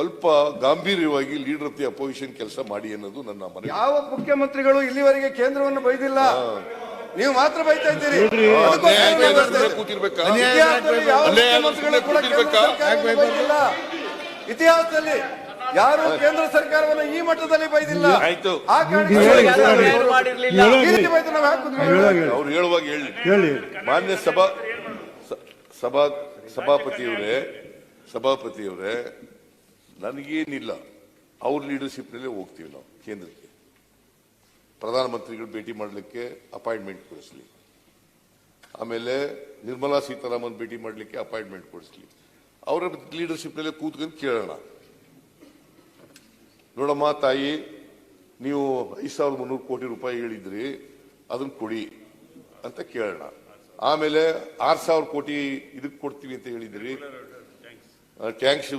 ಸ್ವಲ್ಪ ಗಾಂಭೀರ್ಯವಾಗಿ leader of the opposition ಕೆಲಸ ಮಾಡಿ ಅನ್ನೋದು ನನ್ನ ಮನವಿ ಯಾವ ಮುಖ್ಯಮಂತ್ರಿಗಳು ಇಲ್ಲಿವರೆಗೆ ಕೇಂದ್ರವನ್ನು ಬೈದಿಲ್ಲ ನೀವು ಮಾತ್ರ ಬೈತಾ ಇದ್ದೀರಿ ಅದಕ್ಕೋಸ್ಕರ ನಾವು. ಕೂತಿರ್ಬೇಕಾ ಇತಿಹಾಸದಲ್ಲಿ ಯಾವ ಅನ್ಯಾಯ ಮುಖ್ಯಮಂತ್ರಿಗಳು ಕೂಡ ಕೇಂದ್ರ ಕೂತಿರ್ಬೇಕಾ? ಸರ್ಕಾರವನ್ನು ಬೈದಿಲ್ಲ ಇತಿಹಾಸದಲ್ಲಿ ಯಾರು ಕೇಂದ್ರ ಸರ್ಕಾರವನ್ನು ಈ ಮಟ್ಟದಲ್ಲಿ ಬೈದಿಲ್ಲ ಆಯ್ತು. ಆ ಕಾರಣಕ್ಕೆ ಹೇಳಿ, ಯಾರು ಹೇಳಿ. ಯಾರು ಮಾಡಿರ್ಲಿಲ್ಲ. ಈ ರೀತಿ ಬೈದು ನಾವು ಯಾಕೆ ಕೂತ್ಕೊಳ್ಳೋದು? ಅವ್ರು ಹೇಳುವಾಗ ಹೇಳಿ ಹೇಳಿ ಮಾನ್ಯ ಸಭಾ ಸ- ಸಭಾ ಸಭಾಪತಿಯವರೇ ಸಭಾಪತಿಯವರೇ ನನಗೇನಿಲ್ಲ, ಅವ್ರ ಲೀಡರ್ಶಿಪ್ನಲ್ಲೇ ಹೋಗ್ತೀವಿ ನಾವು, ಕೇಂದ್ರಕ್ಕೆ. ಪ್ರಧಾನಮಂತ್ರಿಗಳು ಭೇಟಿ ಮಾಡಲಿಕ್ಕೆ ಅಪಾಯಿಂಟ್ಮೆಂಟ್ ಕೊಡಿಸ್ಲಿ. ಆಮೇಲೆ ನಿರ್ಮಲಾ ಸೀತಾರಾಮನ್ ಭೇಟಿ ಮಾಡಲಿಕ್ಕೆ ಅಪಾಯಿಂಟ್ಮೆಂಟ್ ಕೊಡಿಸ್ಲಿ. ಅವರ ಲೀಡರ್ಶಿಪ್ನಲ್ಲೇ ಕೂತ್ಕೊಂಡು ಕೇಳೋಣ. ನೋಡಮ್ಮ ತಾಯಿ, ನೀವು ಐದು ಸಾವಿರದ ಮುನ್ನೂರು ಕೋಟಿ ರೂಪಾಯಿ ಹೇಳಿದ್ರಿ ಅದನ್ನ ಕೊಡಿ ಅಂತ ಕೇಳೋಣ. ಆಮೇಲೆ ಆರ್ ಸಾವಿರ ಕೋಟಿ ಇದಕ್ಕೆ ಕೊಡ್ತೀವಿ ಅಂತ ಹೇಳಿದ್ರಿ ಟ್ಯಾಂಕ್ಸ್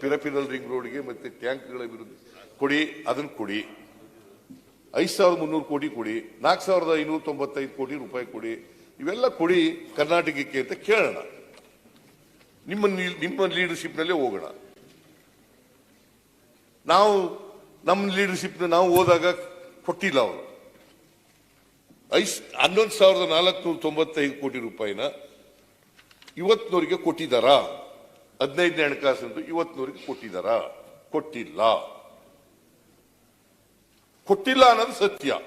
ಪಿರಪಿರಲ್ ರಿಂಗ್ ರೋಡ್ಗೆ ಮತ್ತೆ ಟ್ಯಾಂಕ್ಗಳ ವಿರುದ್ಧ ಕೊಡಿ ಅದನ್ನು ಕೊಡಿ. ಐದು ಸಾವಿರದ ಮುನ್ನೂರು ಕೋಟಿ ಕೊಡಿ, ನಾಲ್ಕು ಸಾವಿರದ ಐನೂರ ತೊಂಬತ್ತೈದು ಕೋಟಿ ರೂಪಾಯಿ ಕೊಡಿ. ಇವೆಲ್ಲ ಕೊಡಿ ಕರ್ನಾಟಕಕ್ಕೆ ಅಂತ ಕೇಳೋಣ. ನಿಮ್ಮ ನಿಮ್ಮ ಲೀಡರ್ಶಿಪ್ನಲ್ಲೇ ಹೋಗೋಣ. ನಾವು ನಮ್ಮ ಲೀಡರ್ಶಿಪ್ನ ನಾವು ಹೋದಾಗ ಕೊಟ್ಟಿಲ್ಲ ಅವರು. ಐಸ್ ಹನ್ನೊಂದು ಸಾವಿರದ ನಾಲ್ಕುನೂರ ತೊಂಬತ್ತೈದು ಕೋಟಿ ರೂಪಾಯಿನ ಇವತ್ತಿನವರಿಗೆ ಕೊಟ್ಟಿದ್ದಾರಾ? ಹದಿನೈದನೇ ಹಣಕಾಸು ಇವತ್ತಿನವರಿಗೆ ಕೊಟ್ಟಿದ್ದಾರಾ ಕೊಟ್ಟಿಲ್ಲ. ಕೊಟ್ಟಿಲ್ಲ ಅನ್ನೋದು ಸತ್ಯ.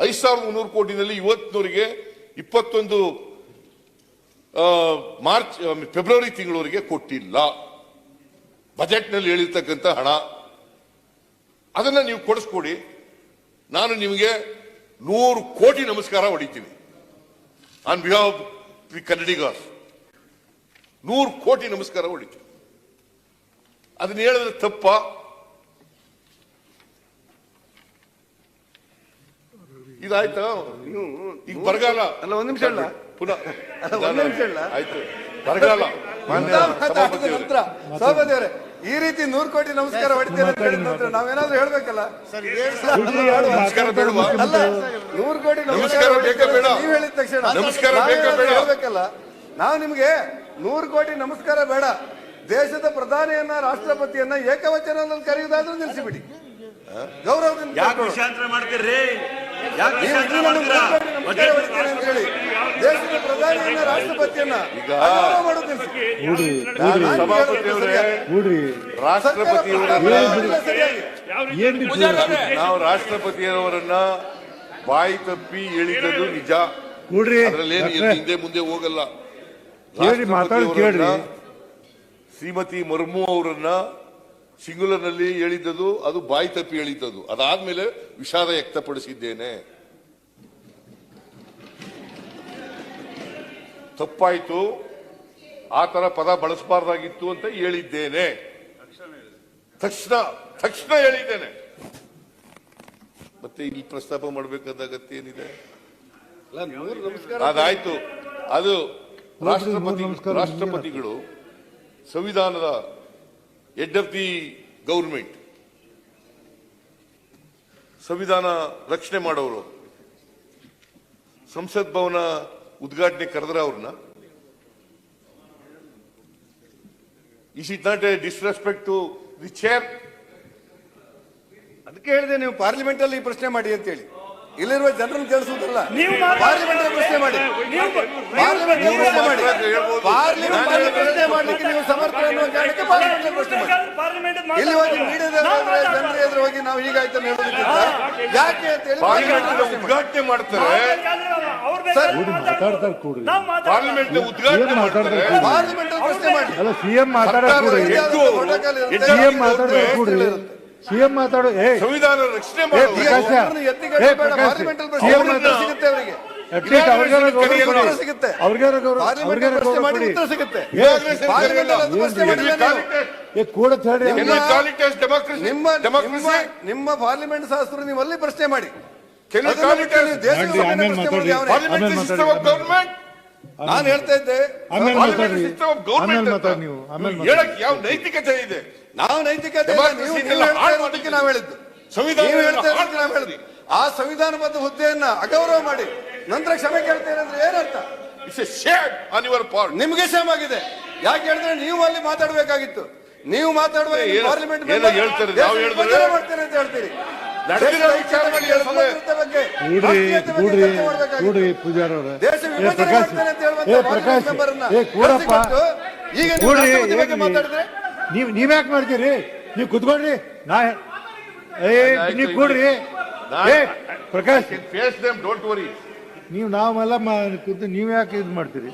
ಐದು ಸಾವಿರದ ಮುನ್ನೂರು ಕೋಟಿನಲ್ಲಿ ಇವತ್ತಿನವರಿಗೆ ಇಪ್ಪತ್ತೊಂದು ಮಾರ್ಚ್ ಫೆಬ್ರವರಿ ತಿಂಗಳವರೆಗೆ ಕೊಟ್ಟಿಲ್ಲ. ಬಜೆಟ್ನಲ್ಲಿ ಹೇಳಿರ್ತಕ್ಕಂಥ ಹಣ. ಅದನ್ನ ನೀವು ಕೊಡಿಸ್ಕೊಡಿ. ನಾನು ನಿಮಗೆ ನೂರು ಕೋಟಿ ನಮಸ್ಕಾರ ಹೊಡಿತೀನಿ. ಆನ್ ಬಿಹಾಫ್ ದಿ ಕನ್ನಡಿಗಾಸ್ ನೂರು ಕೋಟಿ ನಮಸ್ಕಾರ ಹೊಡಿತು ಅದನ್ನ ಹೇಳಿದ್ರೆ ತಪ್ಪ. ಇದಾಯ್ತಾ? ಈಗ ಬರಗಾಲ. ಅಲ್ಲ, ಒಂದ್ ನಿಮಿಷ ಅಲ್ಲ ಪುನಃ. ಅಲ್ಲ, ಒಂದ್ ನಿಮಿಷ ಅಲ್ಲ ಆಯ್ತು. ಬರಗಾಲ. ಸಭಾಪತಿಯವರೇ. ಈ ರೀತಿ ನೂರು ಕೋಟಿ ನಮಸ್ಕಾರ ಹೊಡಿತೇನೆ ಅಂತ ಹೇಳಿದ ನಂತರ ನಾವೇನಾದ್ರೂ ಹೇಳ್ಬೇಕಲ್ಲ? ನಮಸ್ಕಾರ ಬೇಡವಾ ಅಲ್ಲ ನೂರು ಕೋಟಿ ನಮಸ್ಕಾರ ಬೇಕಾ ಬೇಡ? ನೀವು ಹೇಳಿದ ತಕ್ಷಣ. ನಮಸ್ಕಾರ ಬೇಕಾ ನಾವೇನಾದ್ರೂ ಬೇಡ? ಹೇಳ್ಬೇಕಲ್ಲ? ನಾವು ನಿಮ್ಗೆ ನೂರು ಕೋಟಿ ನಮಸ್ಕಾರ ಬೇಡ. ದೇಶದ ಪ್ರಧಾನಿಯನ್ನ ರಾಷ್ಟ್ರಪತಿಯನ್ನ ಏಕವಚನ ಕರೆಯುವುದಾದ್ರೂ ನಿಲ್ಲಿಸಿಬಿಡಿ. ಗೌರವದಿಂದ ದೇಶದ ಪ್ರಧಾನಿಯನ್ನ ರಾಷ್ಟ್ರಪತಿಯನ್ನ ನಾವು ರಾಷ್ಟ್ರಪತಿಯವರನ್ನ ಬಾಯಿ ತಪ್ಪಿ ಹೇಳಿದ್ದು ನಿಜ. ಕೂಡ್ರಿ ಅದರಲ್ಲೇನು ಹಿಂದೆ ಮುಂದೆ ಹೋಗಲ್ಲ ಕೇಳಿ, ಮಾತಾಡಿ ಕೇಳ್ರಿ. ರಾಷ್ಟ್ರಪತಿಯವರನ್ನ, ಶ್ರೀಮತಿ ಮರ್ಮು ಅವರನ್ನ ಸಿಂಗುಲರ್ನಲ್ಲಿ ಹೇಳಿದ್ದದು ಅದು ಬಾಯಿ ತಪ್ಪಿ ಹೇಳಿದ್ದದು. ಅದಾದ್ಮೇಲೆ ವಿಷಾದ ವ್ಯಕ್ತಪಡಿಸಿದ್ದೇನೆ. ತಪ್ಪಾಯ್ತು. ಆ ತರ ಪದ ಬಳಸಬಾರ್ದಾಗಿತ್ತು ಅಂತ ಹೇಳಿದ್ದೇನೆ. ತಕ್ಷಣ ತಕ್ಷಣ ಹೇಳಿದ್ದೇನೆ. ಮತ್ತೆ ಇಲ್ಲಿ ಪ್ರಸ್ತಾಪ ಮಾಡಬೇಕಾದ ಅಗತ್ಯ ಏನಿದೆ? ಅಲ್ಲ, ನಮಸ್ಕಾರ. ಅದಾಯ್ತು. ಅದು ರಾಷ್ಟ್ರಪತಿ ರಾಷ್ಟ್ರಪತಿಗಳು ಸಂವಿಧಾನದ ಹೆಡ್ ಆಫ್ ದಿ ಗೌರ್ಮೆಂಟ್. ಸಂವಿಧಾನ ರಕ್ಷಣೆ ಮಾಡೋರು. ಸಂಸತ್ ಭವನ ಉದ್ಘಾಟನೆ ಕರೆದ್ರ ಅವ್ರನ್ನ. Is it not a disrespect to the chair ಅದಕ್ಕೆ ಹೇಳಿದೆ ನೀವು ಪಾರ್ಲಿಮೆಂಟ್ ಅಲ್ಲಿ ಈ ಪ್ರಶ್ನೆ ಮಾಡಿ ಅಂತ ಹೇಳಿ ಇಲ್ಲಿರುವ ಜನರನ್ನು ಕೇಳಿಸುವುದಲ್ಲ ನೀವು ಪಾರ್ಲಿಮೆಂಟ್ ಪ್ರಶ್ನೆ ಮಾಡಿ ಪಾರ್ಲಿಮೆಂಟ್ ಪ್ರಶ್ನೆ ಮಾಡಿ. ಪಾರ್ಲಿಮೆಂಟ್ ಅಲ್ಲಿ ಪ್ರಶ್ನೆ ಮಾಡ್ಲಿಕ್ಕೆ ನೀವು ಸಮರ್ಥ ಅನ್ನುವ ಕಾರಣಕ್ಕೆ ಪಾರ್ಲಿಮೆಂಟ್ ಪ್ರಶ್ನೆ ಮಾಡಿ ಇಲ್ಲಿ ಹೋಗಿ ಜನರ ಎದುರು ಹೋಗಿ ನಾವು ಹೀಗಾಯ್ತು ಹೇಳೋದಕ್ಕಿಂತ ಯಾಕೆ ಅಂತ ಹೇಳಿ. ಉದ್ಘಾಟನೆ ಮಾಡ್ತಾರೆ ಪಾರ್ಲಿಮೆಂಟ್ ಉದ್ಘಾಟನೆ ಮಾಡ್ತಾರೆ? ಪಾರ್ಲಿಮೆಂಟ್ ಪ್ರಶ್ನೆ ಮಾಡಿ ಅಲ್ಲ ಸಿಎಂ ಮಾತಾಡೋದು ಸಿಎಂ ಕೂಡ್ರಿ ಸಿಎಂ ಮಾತಾಡೋ ಏ ಸಂವಿಧಾನ ರಕ್ಷಣೆ ಸಿಗುತ್ತೆ ನಿಮ್ಮ- ಪಾರ್ಲಿಮೆಂಟ್ ಶಾಸ್ತ್ರ ನೀವು ಅಲ್ಲಿ ಪ್ರಶ್ನೆ ಮಾಡಿ. Can ನಾನು ಹೇಳ್ತಾ ಇದ್ದೆ ಹೇಳಕ್ ಯಾವ ನೈತಿಕತೆ ಇದೆ? ನಾವು ನೈತಿಕತೆ ನೀವು ಹೇಳಿದ್ದು. ಸಂವಿಧಾನ ನೀವು ಹೇಳ್ತಾ ಹಾಳು ಇರೋದಕ್ಕೆ ನಾವು ಹೇಳಿದ್ದು. ಆ ಸಂವಿಧಾನಬದ್ಧ ಹುದ್ದೆಯನ್ನ ಅಗೌರವ ಮಾಡಿ. ನಂತರ ಕ್ಷಮೆ ಕೇಳ್ತೇನೆ ಅಂದ್ರೆ ಏನರ್ಥ? It's a shade on your part ನಿಮ್ಗೆ ಸೇಮ್ ಆಗಿದೆ. ಯಾಕೆ ಹೇಳಿದ್ರೆ ನೀವು ಅಲ್ಲಿ ಮಾತಾಡಬೇಕಾಗಿತ್ತು. ನೀವು ಮಾತಾಡುವ ಪಾರ್ಲಿಮೆಂಟ್ ಮಾಡ್ತೇನೆ ಅಂತ ಹೇಳ್ತೀರಿ. ಪೂಜಾರ್ ಅವ್ರೆ ಪ್ರಕಾಶ್ ಏ ಪ್ರಕಾಶ್ ಏ ಕೂಡಪ್ಪ ಕರೆಸಿಕೊಟ್ಟು ಈಗ ನೀವು ನೀವ್ಯಾಕೆ ಮಾಡ್ತೀರಿ? ನೀವು ಕುತ್ಕೊಳ್ರಿ ನಾ ಏ ನೀವ್ ಕೂಡ್ರಿ. ಏ Prakash. Face them don't worry ನೀವು ನಾವೆಲ್ಲ ಕೂತು ನೀವ್ ಯಾಕೆ ಇದು ಮಾಡ್ತೀರಿ?